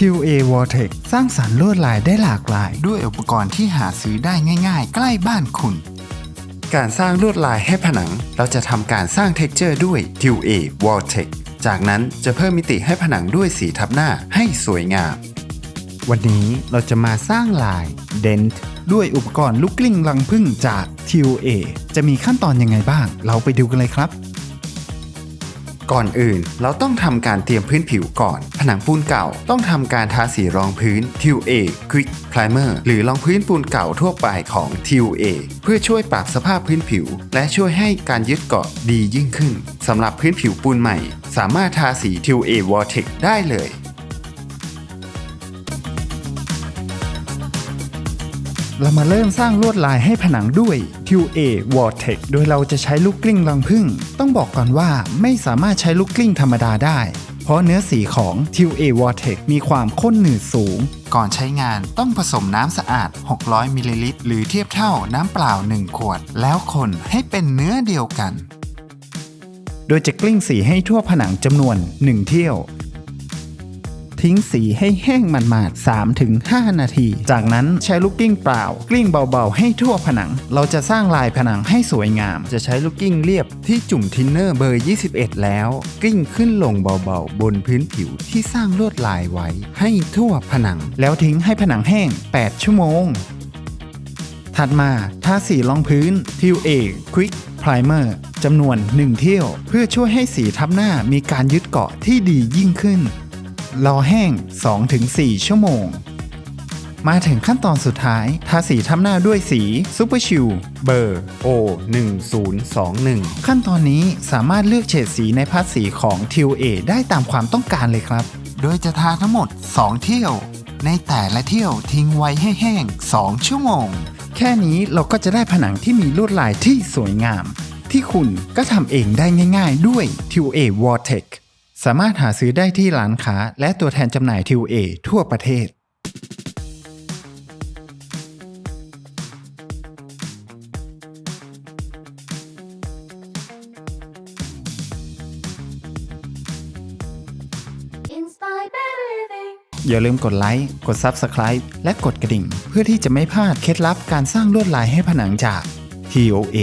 TOA Vortex สร้างสรรค์ลวดลายได้หลากหลาย ด้วยอุปกรณ์ที่หาซื้อได้ง่าย ๆ ใกล้บ้านคุณ การสร้างลวดลายให้ผนัง เราจะทำการสร้างเท็กเจอร์ด้วย TOA Vortex จากนั้นจะเพิ่มมิติให้ผนังด้วยสีทับหน้าให้สวยงาม วันนี้เราจะมาสร้างลาย Dent ด้วยอุปกรณ์ลูกกลิ้งรังผึ้งจาก TOA จะมีขั้นตอนยังไงบ้าง เราไปดูกันเลยครับ ก่อนอื่น เราต้องทำการเตรียมพื้นผิวก่อน ผนังปูนเก่าต้องทำการทาสีรองพื้น TUA Quick Primer หรือรองพื้นปูนเก่าทั่วไปของ TUA เพื่อช่วยปรับสภาพพื้นผิว และช่วยให้การยึดเกาะดียิ่งขึ้นสำหรับพื้นผิวปูนใหม่ สามารถทาสี TUA Vortex ได้เลย เรามาเริ่มสร้างลวดลายให้ผนังด้วย TUA Vortex โดยเราจะใช้ลูกกลิ้งรังผึ้งต้องบอกก่อนว่าไม่สามารถใช้ลูกกลิ้งธรรมดาได้ เพราะเนื้อสีของ TUA Vortex มีความข้นหนืดสูง ก่อนใช้งานต้องผสมน้ำสะอาด 600มิลลิลิตรหรือเทียบเท่าน้ำเปล่า 1 ขวด แล้วคนให้เป็นเนื้อเดียวกัน โดยจะกลิ้งสีให้ทั่วผนังจำนวน 1 เที่ยว ทิ้งสีให้แห้งมันมาดๆ3-5 นาที จากนั้นใช้ลูกกิ้งเปล่า กลิ้งเบาๆ ให้ทั่วผนัง เราจะสร้างลายผนังให้สวยงาม จะใช้ลูกกิ้งเรียบที่จุ่มทินเนอร์เบอร์ 21 แล้ว กลิ้งขึ้นลงเบาๆ บนพื้นผิวที่สร้างลวดลายไว้ ให้ทั่วผนัง แล้วทิ้งให้ผนังแห้ง 8 ชั่วโมง ถัดมาทาสีรองพื้น TUA Quick Primer จำนวน 1 เที่ยว เพื่อช่วยให้สีทับหน้ามีการยึดเกาะที่ดียิ่งขึ้น รอแห้ง 2-4 ชั่วโมง มาถึงขั้นตอนสุดท้าย ทาสีทับหน้าด้วยสี Super Chill เบอร์ O 1021 ขั้นตอนนี้สามารถเลือกเฉดสีในพัดสีของ TUA ได้ตามความต้องการเลยครับ โดยจะทาทั้งหมด 2 เที่ยว ในแต่ละเที่ยวทิ้งไว้ให้แห้ง 2 ชั่วโมง แค่นี้เราก็จะได้ผนังที่มีลวดลายที่สวยงาม ที่คุณก็ทำเองได้ง่าย ๆ ด้วย TUA Vortex สามารถหาซื้อได้ที่ร้านค้า และตัวแทนจำหน่าย TUA ทั่วประเทศ Inspired better living. อย่าลืมกดไลค์ กด Subscribe และกดกระดิ่ง เพื่อที่จะไม่พลาดเคล็ดลับการสร้างลวดลายให้ผนังจาก TOA